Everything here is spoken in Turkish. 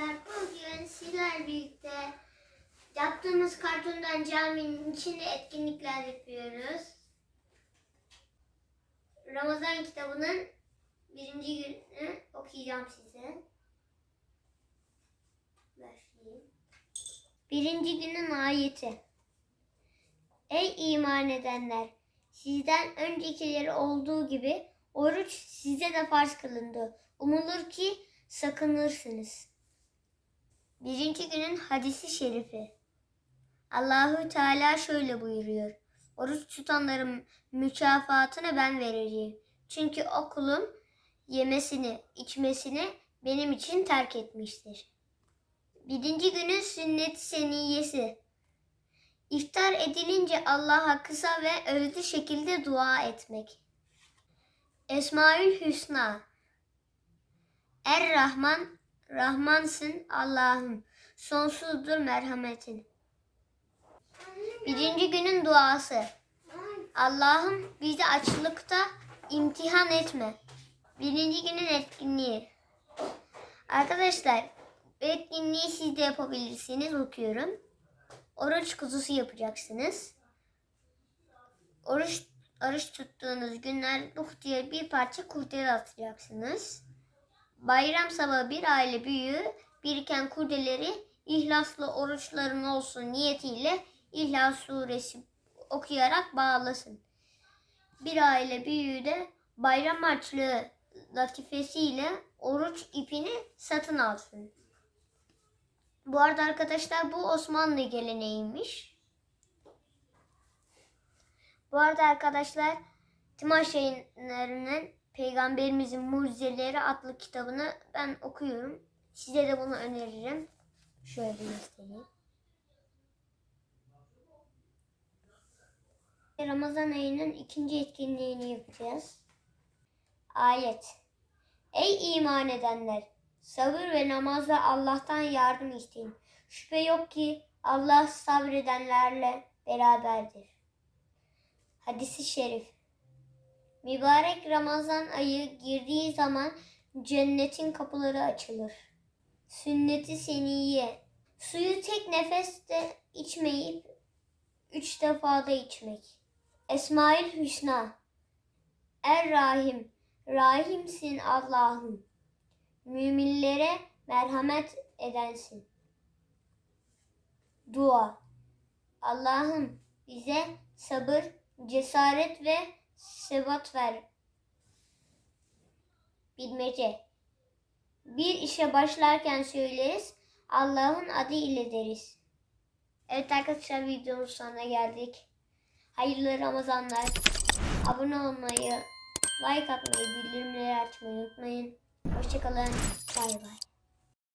bugün sizler birlikte yaptığımız kartondan caminin içinde etkinlikler yapıyoruz. Ramazan kitabının birinci günü okuyacağım size. Başlayayım. Birinci günün ayeti. Ey iman edenler! Sizden öncekileri olduğu gibi oruç size de farz kılındı. Umulur ki sakınırsınız. Birinci günün hadisi şerifi. Allahu Teala şöyle buyuruyor. Oruç tutanların mükafatını ben vereceğim. Çünkü o kulum yemesini, içmesini benim için terk etmiştir. Birinci günün sünnet seniyesi. İftar edilince Allah'a kısa ve özlü şekilde dua etmek. Esmaül Hüsna Er Rahman, Rahmansın Allah'ım. Sonsuzdur merhametin. Birinci günün duası. Allah'ım bizi açlıkta imtihan etme. Birinci günün etkinliği. Arkadaşlar bu etkinliği siz de yapabilirsiniz. Okuyorum. Oruç kuzusu yapacaksınız. Oruç oruç tuttuğunuz günler duh diye bir parça kurdele atacaksınız. Bayram sabahı bir aile büyüğü biriken kurdeleri ihlaslı oruçların olsun niyetiyle İhlas suresi okuyarak bağlasın. Bir aile büyüğü de bayram harçlığı latifesiyle oruç ipini satın alsın. Bu arada arkadaşlar bu Osmanlı geleneğiymiş. Bu arada arkadaşlar Timaş Peygamberimizin Mucizeleri adlı kitabını ben okuyorum. Size de bunu öneririm. Şöyle göstereyim. Ramazan ayının ikinci etkinliğini yapacağız. Ayet. Ey iman edenler! Sabır ve namazla Allah'tan yardım isteyin. Şüphe yok ki Allah sabredenlerle beraberdir. Hadisi şerif. Mübarek Ramazan ayı girdiği zaman cennetin kapıları açılır. Sünneti seniye. Suyu tek nefeste içmeyip üç defada içmek. Esmail Hüsna. Er Rahim. Rahimsin Allah'ım. Müminlere merhamet edensin. Dua. Allah'ım bize sabır, cesaret ve sebat ver. Bilmece. Bir işe başlarken söyleriz, Allah'ın adı ile deriz. Evet arkadaşlar videomuz sonuna geldik. Hayırlı Ramazanlar. Abone olmayı, like atmayı, bildirimleri açmayı unutmayın. Hoşçakalın. Bay bay.